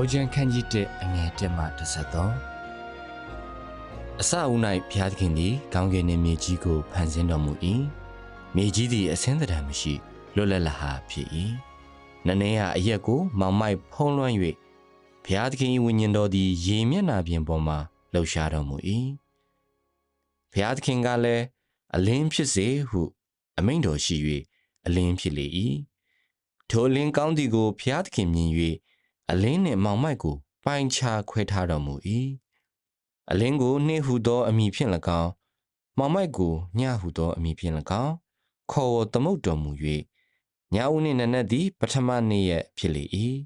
ကပောကျန်ခန်းကြီးတဲ့အငယ်တက်မှ33အစအုံ၌ဘုရားသခင်သည်ကောင်းကင်နှင့်မြေကြီးကိုဖန်ဆင်းတော်မူ၏မြေကြီးသည်အစင်းတံမရှိလွတ်လပ်လဟာဖြစ်၏နည်းနည်းဟာအရက်ကိုမောင်မိုက်ဖုံးလွှမ်း၍ဘုရားသခင်၏ဝိညာဉ်တော်သည်ရေမျက်နှာပြင်ပေါ်မှလှုပ်ရှားတော်မူ၏ဘုရားသခင်ကလည်းအလင်းဖြစ်စေဟု အမိန့်တော်ရှိ၍အလင်းဖြစ်လေ၏ထိုအလင်းကောင်းသည်ကိုဘုရားသခင်မြင်၍ အလင်းနှင့်မောင်မိုက်ကို ပိုင်းခြားခွဲထားတော်မူ၏အလင်းကိုနှင်းဟုသောအမည်ဖြင့်၎င်းမောင်မိုက်ကိုညဟုသောအမည်ဖြင့်၎င်းခေါ်ဝေါ်သမုတ်တော်မူ၍ညဦးနှင့်နနက်သည် ပထမနေ့ရက်ဖြစ်လေ၏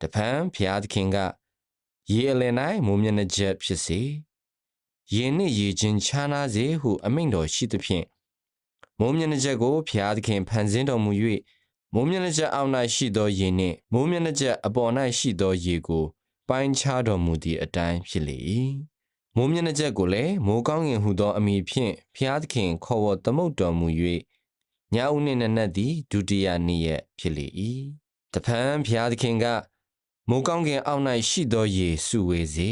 တဖန်ဘုရားသခင်ကရေအလယ်၌မိုးမျက်နှာချက်ဖြစ်စေရေနှင့်ရေချင်းခြားနာစေဟု အမိန့်တော်ရှိသဖြင့်မိုးမျက်နှာချက်ကိုဘုရားသခင်ဖန်ဆင်းတော်မူ၍ မိုးမျက်နှာချက်အောက်၌ရှိသောရေနှင့်မိုးမျက်နှာချက်အပေါ်၌ရှိသောရေကိုပိုင်းခြားတော်မူသည့်အတိုင်းဖြစ်လေ၏မိုးမျက်နှာချက်ကိုလည်းမိုးကောင်းကင်ဟုသောအမည်ဖြင့်ဘုရားသခင်ခေါ်ဝေါ်သမုတ်တော်မူ၍ညဦးနှင့်နနက်သည်ဒုတိယနေ့ရက်ဖြစ်လေ၏တဖန်ဘုရားသခင်ကမိုးကောင်းကင်အောက်၌ရှိသောရေစုဝေစေ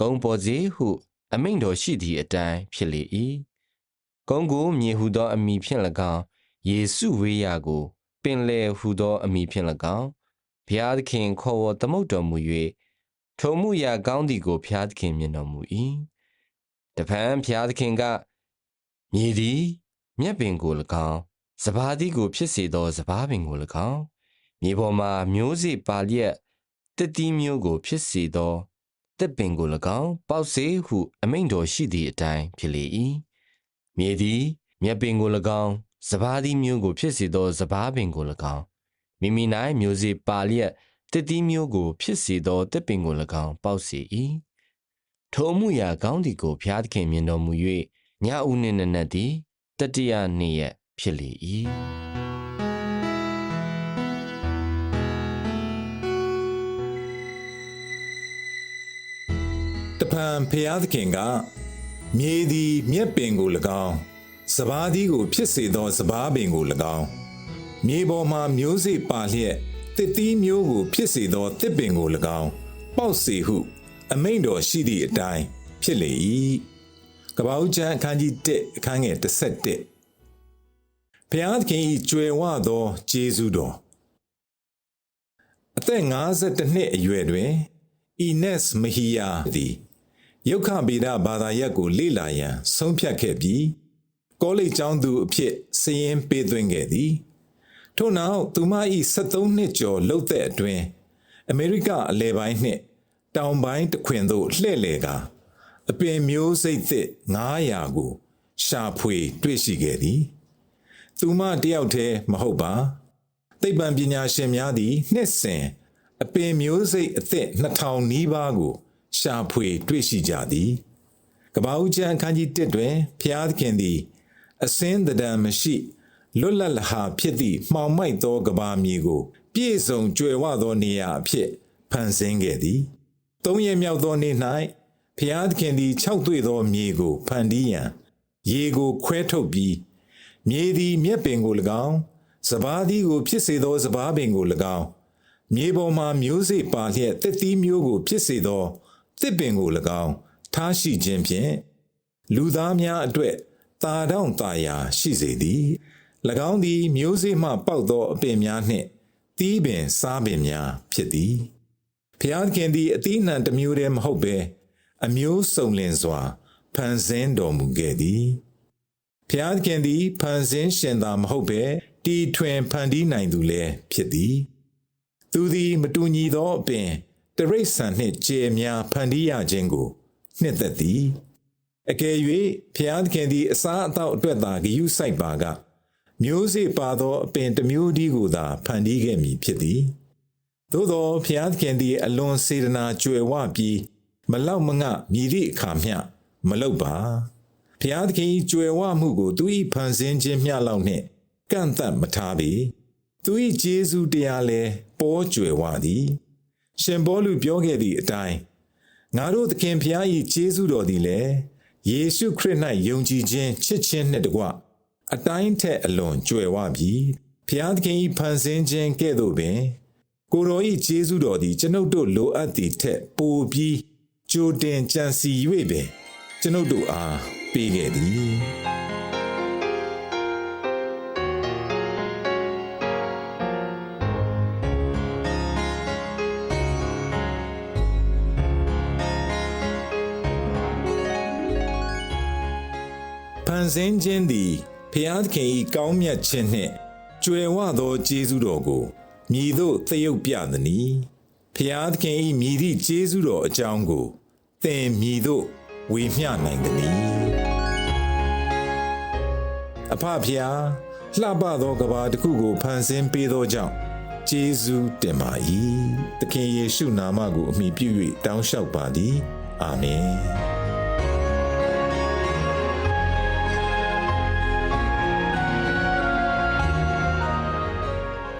ကုန်းပေါ်စေဟု အမိန့်တော်ရှိသည့်အတိုင်းဖြစ်လေ၏ကုန်းကိုမြေဟုသောအမည်ဖြင့်၎င်းယေစုဝေးရာကို ပင်လေဟုသောအမည်ဖြင့်၎င်းဘုရားသခင်ခေါ်ဝေါ်သမုတ်တော်မူ၍ထုံမှုရာကောင်းသည်ကိုဘုရားသခင်မြင်တော်မူ၏တပံဘုရားသခင်ကမြေသည်မြက်ပင်ကို၎င်းစဘာသည်ကိုဖြစ်စေသောစဘာပင်ကို၎င်းမြေပေါ်မှမျိုးစေ့ပါလျက်တစ်တီးမျိုးကိုဖြစ်စေသောတစ်ပင်ကို၎င်းပေါက်စေဟု အမိန့်တော်ရှိသည့်အတိုင်းဖြစ်လေ၏မြေသည်မြက်ပင်ကို၎င်း စဘာသည်မျိုးကိုဖြစ်စေသောစဘာပင်ကို၎င်းမိမိ၌မျိုးစေ့ပါလျက်တစ်တီးမျိုးကိုဖြစ်စေသောတစ်ပင်ကို၎င်းပေါက်စေ၏ထိုမှုရာကောင်းသည်ကိုဘုရားသခင်မြင်တော်မူ၍ညဦးနှင့်နက်နက်သည်တတိယနေ့ရက်ဖြစ်လေ၏။တဖန်ဖျားသခင်ကမြေသည်မြက်ပင်ကို၎င်း စဘာသည်ကိုဖြစ်စေသောစဘာပင်ကို၎င်းမြေပေါ်မှမျိုးစေ့ပါလျက်တစ်သီးမျိုးကိုဖြစ်စေသောတစ်ပင်ကို၎င်းပေါက်စေဟု အမိန့်တော်ရှိသည့်အတိုင်းဖြစ်လေ၏ကပောက်ကျမ်းအခန်းကြီး1အခန်းငယ်17ဘုရားသခင်၏ကြွယ်ဝသောဂျေဇုတော်အသက်52နှစ်အရွယ်တွင်အီနက်စ်မဟီယာသည်ယုတ်ခဗေဒဘာသာရပ်ကိုလေ့လာရန်ဆုံးဖြတ်ခဲ့ပြီး ကောလိပ်ကျောင်းသူအဖြစ်စည်ရင်ပေးသွင်းခဲ့သည်ထို့နောက်သူမ၏73နှစ်ကျော်လှုပ်သက်အတွင်းအမေရိကအလဲပိုင်းနှင့် တောင်ပိုင်းတစ်ခွင်သို့လှည့်လည်ကာအပင်မျိုးစိတ်သစ်900ကို ရှာဖွေ တွေ့ရှိခဲ့သည် သူမတယောက်တည်းမဟုတ်ပါသိပ္ပံပညာရှင်များသည် နှစ်စဉ်အပင်မျိုးစိတ်အသစ်2000နီးပါးကို ရှာဖွေ တွေ့ရှိကြသည်ကပ္ပဦးကျမ်းအခန်းကြီး1တွင်ဖျားသခင်သည် အစင်းတဒံမရှိလွတ်လပ်လဟာဖြစ်သည့်မှောင်မိုက်သောကဘာမြေကို ပြည့်စုံကြွယ်ဝသောနေရာအဖြစ်ဖန်ဆင်းခဲ့သည်သုံးရမြောက်သောနေ့၌ဖျားသခင်သည်၆တွေ့သောမြေကို ဖန်တီးရန်ရေကိုခွဲထုတ်ပြီးမြေသည်မြက်ပင်ကို၎င်းစဘာသည်ကို ဖြစ်စေသောစဘာပင်ကို၎င်းမြေပေါ်မှမျိုးစေ့ပါလျက်တစ်သီးမျိုးကို ဖြစ်စေသောတစ်ပင်ကို၎င်းထားရှိခြင်းဖြင့်လူသားများအတွက် တာတောင့်တာယာရှိစေသည်၎င်းသည်မျိုးစေ့မှပေါက်သောအပင်များနှင့်တီးပင်စားပင်များဖြစ်သည်ဖျားခင်သည်အသီးနှံတစ်မျိုးတည်းမဟုတ်ဘဲအမျိုးစုံလင်စွာဖန်ဆင်းတော်မူခဲ့သည်ဖျားခင်သည်ဖန်ဆင်းရှင်သာမဟုတ်ဘဲတီထွင်ဖန်တီးနိုင်သူလည်းဖြစ်သည်သူသည်မတူညီသောအပင်တရိษံနှင့်ကျေများဖန်တီးရခြင်းကိုနှစ်သက်သည် အကယ်၍ဖျားသခင်သည်အစားအသောက်အတွက်သာဂယုစိုက်ပါကမျိုးစေ့ပါသောအပင်တစ်မျိုးဒီကိုသာဖန်တီးခဲ့မည်ဖြစ်သည်သို့သောဖျားသခင်သည်အလွန်စေတနာကြွယ်ဝပြီးမလောက်မငမြည်သည့်အခါမျှမလောက်ပါဖျားသခင်၏ကြွယ်ဝမှုကိုသူ၏ဖန်ဆင်းခြင်းမျှလောက်နှင့်ကန့်သတ်မထားပေသူ၏ကျေးဇူးတရားလည်းပေါ်ကြွယ်ဝသည်ရှင်ဘောလူပြောခဲ့သည့်အတိုင်းငါတို့သခင်ဖျား၏ကျေးဇူးတော်သည်လည်း ယေရှုခရစ်၌ယုံကြည်ခြင်းချစ်ခြင်းနှင့်တကွအတိုင်းထက်အလွန်ကြွယ်ဝပြီးဖျားသခင်၏ဖန်ဆင်းခြင်းကဲ့သို့ပင် ကိုယ်တော်၏ကျေးဇူးတော်သည်ကျွန်ုပ်တို့လိုအပ်သည့်ထက်ပိုပြီးကြိုတင်ကြံစီ၍ပင်ကျွန်ုပ်တို့အားပေးခဲ့သည် ဖန်ဆင်းခြင်းသည်ဖျားသခင်၏ကောင်းမြတ်ခြင်းနှင့်ကြွယ်ဝသောကျေးဇူးတော်ကိုမြည်သို့သရုပ်ပြသည်။ဖျားသခင်၏မြည်သည့်ကျေးဇူးတော်အကြောင်းကိုသင်မြည်သို့ဝေမျှနိုင်သည်။အဖဖျားလှပသောကဘာတစ်ခုကိုဖန်ဆင်းပေးသောကြောင့်ကျေးဇူးတင်ပါ၏။သခင်ယေရှုနာမကိုအမိပြု၍တောင်းလျှောက်ပါသည်။အာမင်။